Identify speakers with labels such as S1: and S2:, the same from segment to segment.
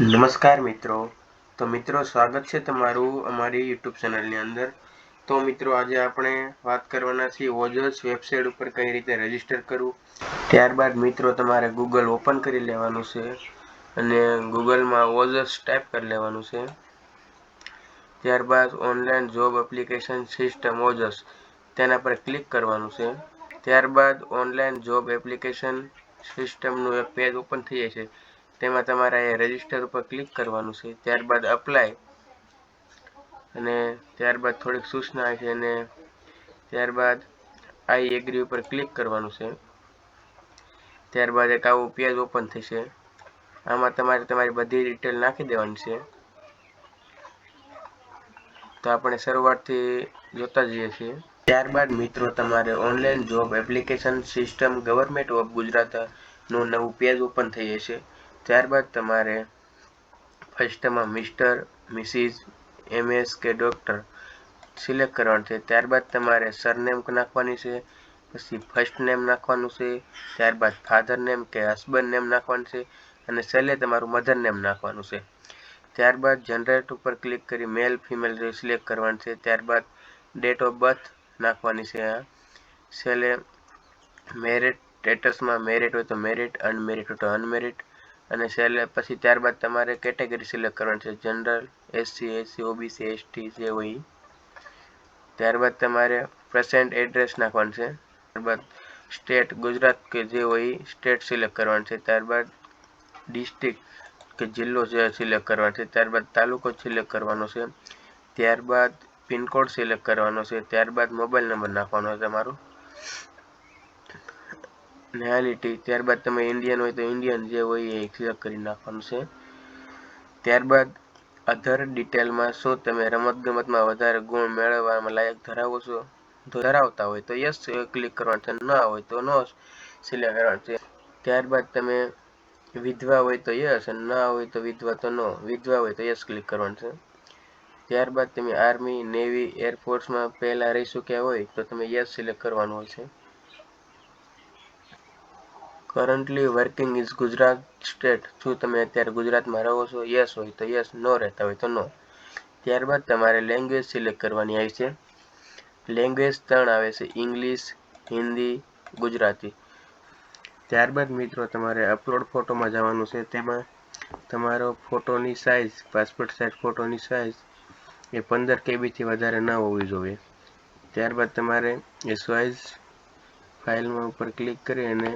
S1: નમસ્કાર મિત્રો. તો મિત્રો, સ્વાગત છે તમારું અમારી યુટ્યુબ ચેનલની અંદર. તો મિત્રો, આજે આપણે વાત કરવાના છીએ ઓજસ વેબસાઇટ ઉપર કઈ રીતે રજિસ્ટર કરવું. ત્યારબાદ મિત્રો, તમારે ગૂગલ ઓપન કરી લેવાનું છે અને ગૂગલમાં ઓજસ ટાઈપ કરી લેવાનું છે. ત્યારબાદ online job application system OJAS તેના પર ક્લિક કરવાનું છે. ત્યારબાદ ઓનલાઈન જોબ એપ્લિકેશન સિસ્ટમનું એક પેજ ઓપન થઈ જાય છે. તેમાં તમારે રજિસ્ટર ઉપર ક્લિક કરવાનું છે. ત્યારબાદ અપ્લાય અને ત્યારબાદ થોડીક સૂચના છે અને ત્યારબાદ આઈ એગ્રી ઉપર ક્લિક કરવાનું છે. ત્યારબાદ એક આવું પેજ ઓપન થશે. આમાં તમારે તમારી બધી ડિટેલ નાખી દેવાની છે. તો આપણે શરૂઆતથી જોતા જઈએ છીએ. ત્યારબાદ મિત્રો તમારે online job application system government of ગુજરાતનું નવું પેજ ઓપન થઈ જશે. ત્યારબાદ તમારે ફર્સ્ટમાં મિસ્ટર મિસિસ એમએસ કે ડૉક્ટર સિલેક્ટ કરવાનું છે. ત્યારબાદ તમારે સરનેમ નાખવાની છે, પછી ફર્સ્ટ નેમ નાખવાનું છે, ત્યારબાદ ફાધર નેમ કે હસબન્ડ નેમ નાખવાનું છે, અને છેલ્લે તમારું મધર નેમ નાખવાનું છે. ત્યારબાદ જનરેટ ઉપર ક્લિક કરી મેલ ફિમેલ સિલેક્ટ કરવાનું છે. ત્યારબાદ ડેટ ઓફ બર્થ નાખવાની છે આ. છેલ્લે મેરિટ સ્ટેટસમાં મેરિટ હોય તો મેરિટ અનમેરિટ હોય તો અનમેરિટ અને છેલ્લે પછી ત્યારબાદ તમારે કેટેગરી સિલેક્ટ કરવાની છે. General SC SC OBC ST જે હોય ત્યારબાદ તમારે પ્રેઝન્ટ એડ્રેસ નાખવાનું છે. ત્યારબાદ સ્ટેટ ગુજરાત કે જે હોય સ્ટેટ સિલેક્ટ કરવાનું છે. ત્યારબાદ ડિસ્ટ્રિક્ટ કે જિલ્લો જે સિલેક્ટ કરવાનો છે. ત્યારબાદ તાલુકો સિલેક્ટ કરવાનો છે. ત્યારબાદ પિનકોડ સિલેક્ટ કરવાનો છે. ત્યારબાદ મોબાઈલ નંબર નાખવાનો છે તમારો. નેહાલિટી ત્યારબાદ તમે ઇન્ડિયન હોય તો ઇન્ડિયન જે હોય એ સિલેક્ટ કરી નાખવાનું છે. ત્યારબાદ અધર ડિટેલમાં શું તમે રમતગમતમાં વધારે ગુણ મેળવવામાં લાયક ધરાવો છો? ધરાવતા હોય તો યસ ક્લિક કરવાનું છે. ના હોય તો નો સિલેક્ટ કરવાનું છે. ત્યારબાદ તમે વિધવા હોય તો યસ અને ના હોય તો વિધવા તો નો વિધવા હોય તો યસ ક્લિક કરવાનું છે. ત્યારબાદ તમે આર્મી નેવી એરફોર્સમાં પહેલાં રહી ચૂક્યા હોય તો તમે યસ સિલેક્ટ કરવાનું હોય છે. Currently working is Gujarat state શું તમે અત્યારે ગુજરાતમાં રહો છો યસ હોય તો યસ નો રહેતા હોય તો નો ત્યારબાદ તમારે લેંગ્વેજ સિલેક્ટ કરવાની આવી છે. લેંગ્વેજ ત્રણ આવે છે ઇંગ્લિશ હિન્દી ગુજરાતી ત્યારબાદ મિત્રો તમારે અપલોડ ફોટોમાં જવાનું છે, તેમાં તમારો ફોટોની સાઇઝ પાસપોર્ટ સાઇઝ ફોટોની સાઇઝ એ પંદર કેબીથી વધારે ન હોવી જોઈએ. ત્યારબાદ તમારે એ સાઇઝ ફાઇલમાં ઉપર ક્લિક કરી અને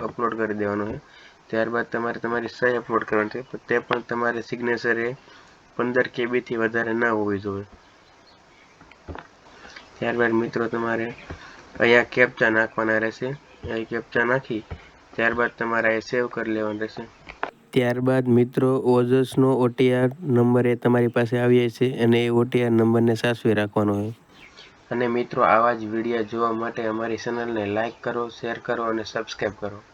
S1: અપલોડ કરી દેવાનું છે. ત્યારબાદ તમારે તમારી સહી અપલોડ કરવાની છે. તે પણ તમારે સિગ્નેચર એ પંદર કેબીથી વધારે ના હોવી જોઈએ. ત્યારબાદ મિત્રો તમારે અહીંયા કેપ્ચા નાખવાના રહેશે. અહીં કેપ્ચા નાખી ત્યારબાદ તમારે એ સેવ કરી લેવાનું રહેશે. ત્યારબાદ મિત્રો ઓજસનો ઓટીઆર નંબર એ તમારી પાસે આવી છે અને એ ઓટીઆર નંબરને સાચવી રાખવાનો હોય અને મિત્રો, આવા જ વીડિયો જોવા માટે અમારી ચેનલને લાઇક કરો શેર કરો અને સબસ્ક્રાઈબ કરો.